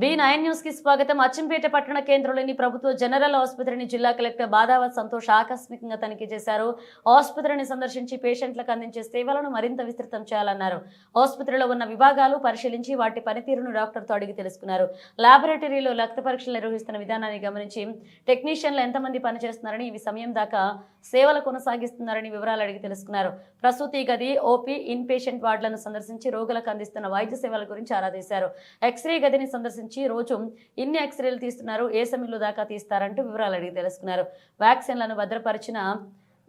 B nine న్యూస్కి స్వాగతం. అచ్చంపేట పట్టణ కేంద్రంలోని ప్రభుత్వ జనరల్ ఆసుపత్రిని జిల్లా కలెక్టర్ బాదావత్ సంతోష్ ఆకస్మికంగా తనిఖీ చేశారు. ఆసుపత్రిని సందర్శించి పేషెంట్లకు అందించే సేవలను మరింత విస్తృతం చేయాలన్నారు. ఆసుపత్రిలో ఉన్న విభాగాలు పరిశీలించి వాటి పనితీరును డాక్టర్తో అడిగి తెలుసుకున్నారు. లాబొరేటరీలో రక్త పరీక్షలు నిర్వహిస్తున్న విధానాన్ని గమనించి టెక్నీషియన్లు ఎంతమంది పనిచేస్తున్నారని ఇవి సమయం దాకా సేవలు కొనసాగిస్తున్నారని వివరాలు అడిగి తెలుసుకున్నారు. ప్రసూతి గది ఓపీ ఇన్ పేషెంట్ వార్డులను సందర్శించి రోగులకు అందిస్తున్న వైద్య సేవల గురించి ఆరా తీశారు. ఎక్స్రే గదిని సందర్శించి రోజు ఇన్ని ఎక్స్రేలు తీస్తున్నారు ఏ సమయంలో దాకా తీస్తారంటూ వివరాలు అడిగి తెలుసుకున్నారు. వ్యాక్సిన్లను భద్రపరిచిన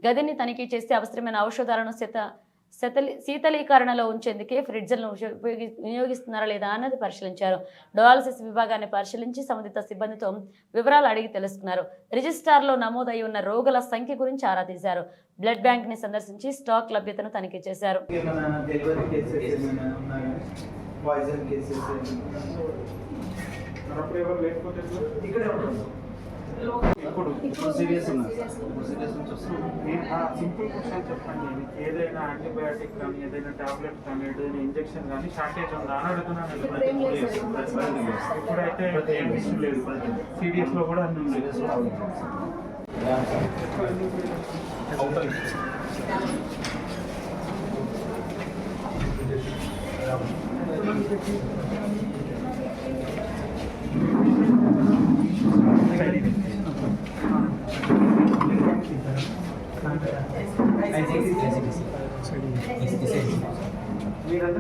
గదిని తనిఖీ చేసి అవసరమైన ఔషధాలను శత శతలి శీతలీకరణలో ఉంచేందుకే ఫ్రిడ్జ్లను ఉపయోగి వినియోగిస్తున్నారా లేదా అన్నది పరిశీలించారు. డయాలసిస్ విభాగాన్ని పరిశీలించి సంబంధిత సిబ్బందితో వివరాలు అడిగి తెలుసుకున్నారు. రిజిస్టార్లో నమోదై ఉన్న రోగుల సంఖ్య గురించి ఆరా తీశారు. బ్లడ్ బ్యాంక్ని సందర్శించి స్టాక్ లభ్యతను తనిఖీ చేశారు. పాయిజన్ కేసెస్ అప్పుడు ఎవరు లేకపోతే ఎట్లా? ఇక్కడే ఉంటుంది ఇప్పుడు ఇప్పుడు సీరియస్ ఉన్నారు. ఇప్పుడు సీరియస్ నుంచి వస్తున్నాం. నేను సింపుల్ క్వశ్చన్ చెప్పండి. నేను ఏదైనా యాంటీబయాటిక్ కానీ ఏదైనా టాబ్లెట్ కానీ ఏదైనా ఇంజెక్షన్ కానీ షార్టేజ్ ఉందా? అని అడుగుతున్నాను ఇప్పుడైతే ఏం ఇష్యూ లేదు. సిడిఎస్లో కూడా అన్ని ఉంది మీరంటే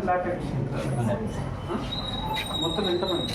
ల్యాబ్ టెక్నీషియన్ మొత్తం ఎంతమంది